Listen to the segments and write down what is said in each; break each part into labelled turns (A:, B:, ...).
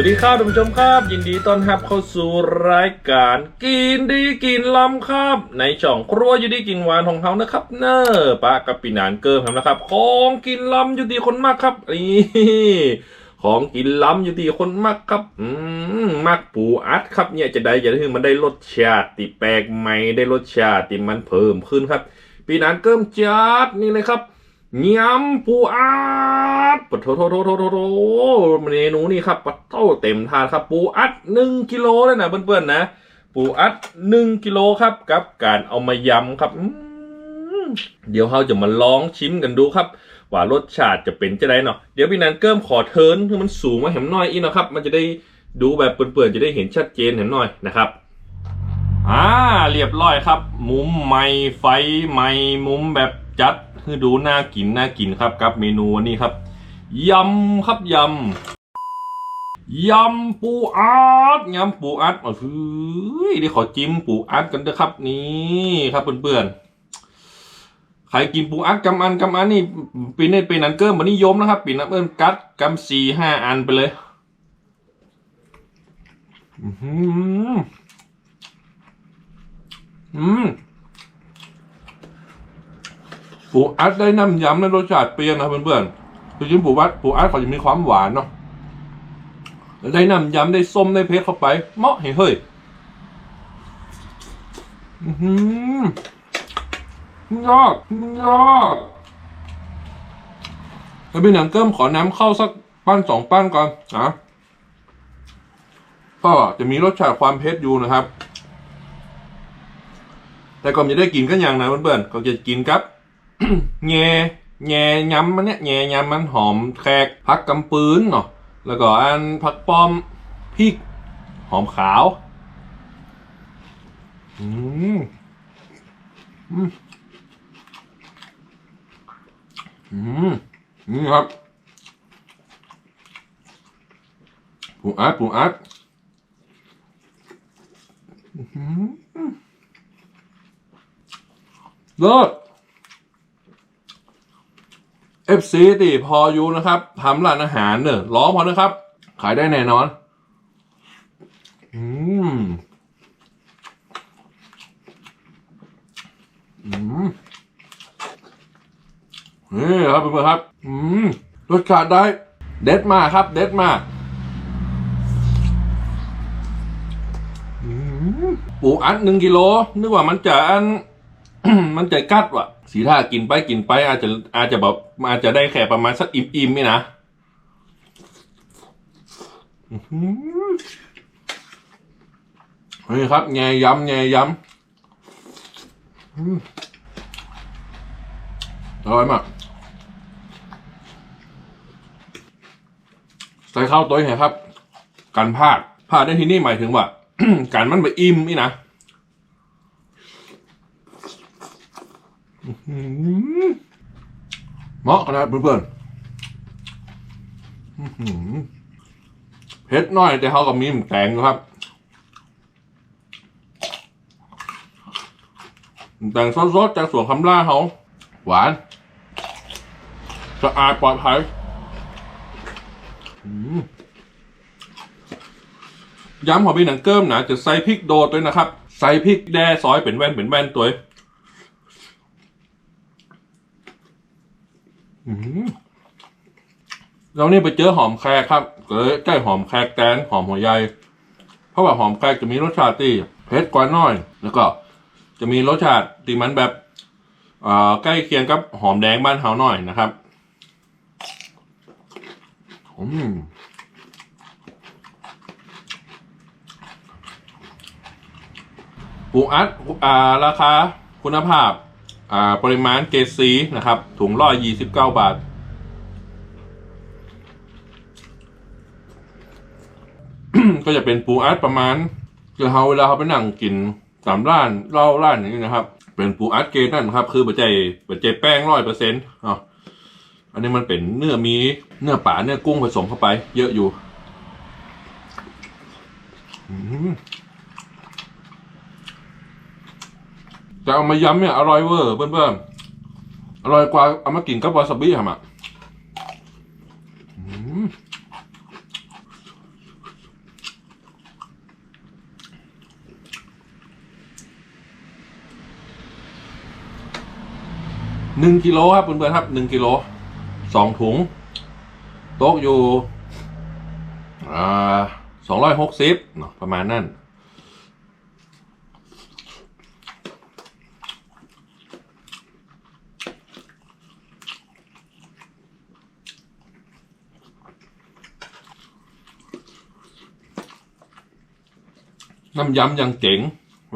A: สวัสดีครับท่านผู้ชมครับ ยินดีต้อนรับเข้าสู่รายการกินดีกินล้ำครับ ในช่องครัวอยู่ดีกินหวานของเขานะครับ เนอร์ปลากับปีนานเกิมครับนะครับ ของกินล้ำอยู่ดีคนมากครับนี่ของกินล้ำอยู่ดีคนมากครับอืมมากปูอัดครับเนี่ยจะได้จะได้มันได้รสชาติแปลกใหม่ได้รสชาติมันเพิ่มขึ้นครับ ปีนานเกิมจัดนี่เลยครับยำปูอัด ปะโถโถโถโถโถเมนูนี่ครับปะโต้เต็มทานครับ ปูอัดหนึ่งกิโลเลยนะเพื่อนๆนะ ปูอัดหนึ่งกิโลครับกับการเอามายำครับเดี๋ยวเราจะมาลองชิมกันดูครับ ว่ารสชาติจะเป็นจะได้เนาะเดี๋ยวพี่นันเกิมขอเทิร์นให้มันสูงมาเห็นหน่อยอีกนะครับ มันจะได้ดูแบบเปื่อนๆจะได้เห็นชัดเจนเห็นหน่อยนะครับอ่าเรียบร้อยครับ มุมใหม่ไฟใหม่มุมแบบจัดคือดูน่ากินน่ากินครับกับเมนูนี้ครับ ยำครับยำยำปูอัดยำปูอัดอ๋อคือเดี๋ยวขอจิ้มปูอัดกันเด้อครับนี่ครับเพื่อนๆใครกินปูอัดกำอันกำอันนี่ปีนี้ปีนั้นเกิมมันนิยมนะครับปีนั้นเอิ้นกัดกำสี่ห้าอันไปเลยอือหืออืมปูอัดได้น้ำยำในรสชาติเปรี้ยวนะเพื่อนๆ จริงๆปูอัดปูอัดเขาจะมีความหวานเนาะได้น้ำยำได้ส้มได้เพชรเข้าไปเหมาะเฮ้ยเฮ้ยอือหือยอดยอดแล้วเป็นหนังเกิ้มขอน้ำเข้าสักปั้นสองปั้นก่อนนะก็จะมีรสชาติความเผ็ดอยู่นะครับ แต่ก่อนจะได้กินก็อย่างนะเพื่อนๆก็จะกินครับแง่ แง่ยำมันเนี่ยแง่ยำมันหอมแขกพักกำปืนเนาะแล้วก็อันผักป้อมพริกหอมขาวอืมอืมอืมนี่ครับปูอัดปูอัดอื้อหือเลิศ FC ติพอยูนะครับทำร้านอาหารเนอะร้องพอนะครับ ขายได้แน่นอน อืม อืมนี่ครับเพื่อนครับ อืมรสชาติได้ เด็ดมากครับ เด็ดมากอืมปูอัดหนึ่งกิโล นึกว่ามันจะอัน มันจะกัดว่ะ สีท่ากินไปกินไป อาจจะอาจจะแบบอาจจะได้แค่ประมาณสักอิ่มๆนี่นะอื้อหือนี่ครับแงย้ำแงยำอืมอร่อยมากใส่ข้าวตัวให้ครับกันพลาดพลาดในที่นี่หมายถึงว่า การมันไปอิ่มนี่นะ อืม เหมาะกันนะเพื่อนๆเผ็ดน้อยแต่เขากับมีหมูแตงครับแตงสดๆจากสวนคำล่าเขาหวานสะอาดปลอดภัยย้ำของพี่หนังเกิมนะจะใส่พริกโดดด้วยนะครับ ใส่พริกแด่ซอยเป็นแว่นเป็นแว่นตัว เรานี่ไปเจอหอมแครครับเกิดใกล้หอมแครแตนหอมหัวใหญ่เพราะว่าหอมแครจะมีรสชาติที่เผ็ดกว่าน้อย แล้วก็จะมีรสชาติที่มันแบบใกล้เคียงกับหอมแดงบ้านเฮาหน่อยนะครับอืมปูอัดอราคาคุณภาพ ปริมาณเกรดซีนะครับ ถุงร้อยยี่สิบเก้าบาท ก็จะเป็นปูอัดประมาณคือเฮาเวลาเขาไปนั่งกินตามร้านเล้าร้านอย่างนี้นะครับ เป็นปูอัดเกรดนั่นครับ คือปัจจัยปัจจัยแป้งร้อยเปอร์เซ็นต์อ๋ออันนี้มันเป็นเนื้อมีเนื้อป่าเนื้อกุ้งผสมเข้าไป เยอะอยู่ อืม แต่เอามายำเนี่ยอร่อยเวอร์เพื่อนเพ่อนอร่อยกว่าเอามากินกับวาซาบิทำอะหนึ่งกิโลครับเพื่อนเๆครับหนึ่งกิโลสองถุง โต๊ะอยู่สองร้อยหกสิบประมาณนั้น น้ำยำยังเจ๋ง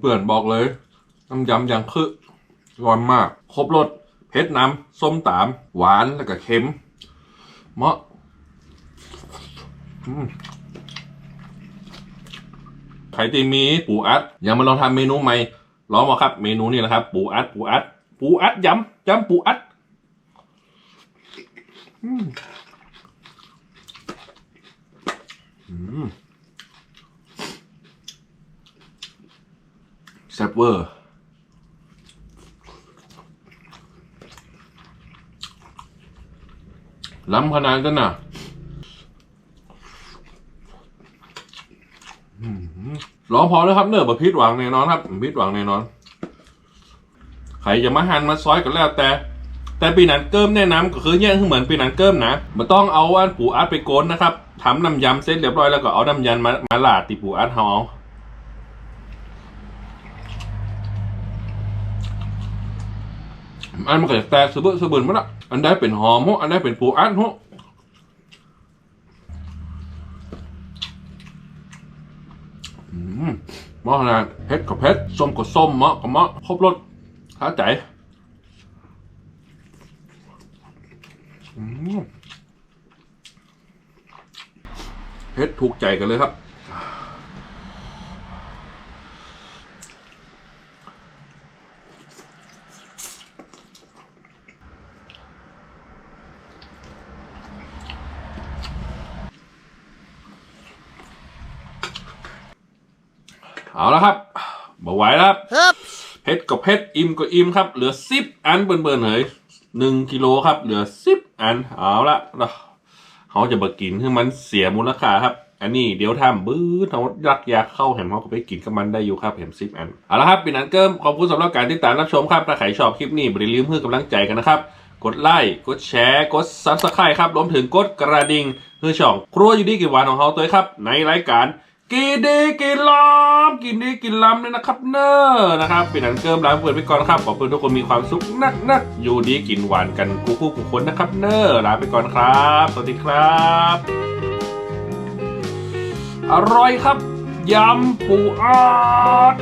A: เพื่อนๆบอกเลย น้ำยำยังคือร้อนมาก ครบรสเผ็ดน้ำส้มตาม หวานแล้วก็เค็มเหมาะอืมใครที่มีปูอัดอยามาลองทำเมนูใหม่ลองมาครับ เมนูนี้นะครับ ปูอัดปูอัดปูอัดยำยำปูอัดอืมอืม แซ่บเวอร์ ล้ำขนาดกันนะร้องพอแล้วครับเนอะบพิษหวังแน่นอนครับพิษหวังแน่นอน ใครจะมาหั่นมาซอยก็แล้วแต่ แต่ปีนันเกิมแนะนำก็คือเนี่ยคือเหมือนปีนันเกิมนะมันต้องเอาอันปูอัดไปโกนนะครับทำน้ำยำเสร็จเรียบร้อยแล้วก็เอาน้ำยำมามาลาดติปูอัดเฮา อันมันก็จะแตกสะเบิดสะเบินมาละอันใดเป็นหอมฮะอันใดเป็นปูอัดฮะอืมเหมาะขนาดเผ็ดกับเผ็ดส้มกับส้มมะกับมะครบรสข้าใจเผ็ดถูกใจกันเลยครับ เอาละครับบ่ไหวแล้วครับเพชรกับเพชรอิ่มก็อิ่มครับ เหลือสิบอันเบิ่นเบิ่นๆเลยหนึ่งกิโลครับ เหลือสิบอันเอาละเราเขาจะมากินให้มันเสียมูลค่าครับ อันนี้เดี๋ยวทำบื้อเขารักยาเข้าเห็นเขาก็ไปกินกับมันได้อยู่ครับเห็นสิบอันเอาละครับเป็นอันเกิมขอบคุณสำหรับการติดตามรับชมครับถ้าใครชอบคลิปนี้อย่าลืมเพื่อกำลังใจกันนะครับกดไลค์กดแชร์กดซับสไครต์ครับรวมถึงกดกระดิ่งเพื่อช่อง ครัวอยู่ดีกี่วันของเขาตัวครับ ในรายการ กินดีกินล้ำกินดีกินล้ำเลยนะครับเนอร์นะครับเป็นอังเกิมร้านเปิดไปก่อนนะครับขอบคุณทุกคนมีความสุขนักนักอยู่ดีกินหวานกันกูคู่กูคนนะครับเนอร์ลาไปก่อนครับ สวัสดีครับ อร่อยครับยำปูอัด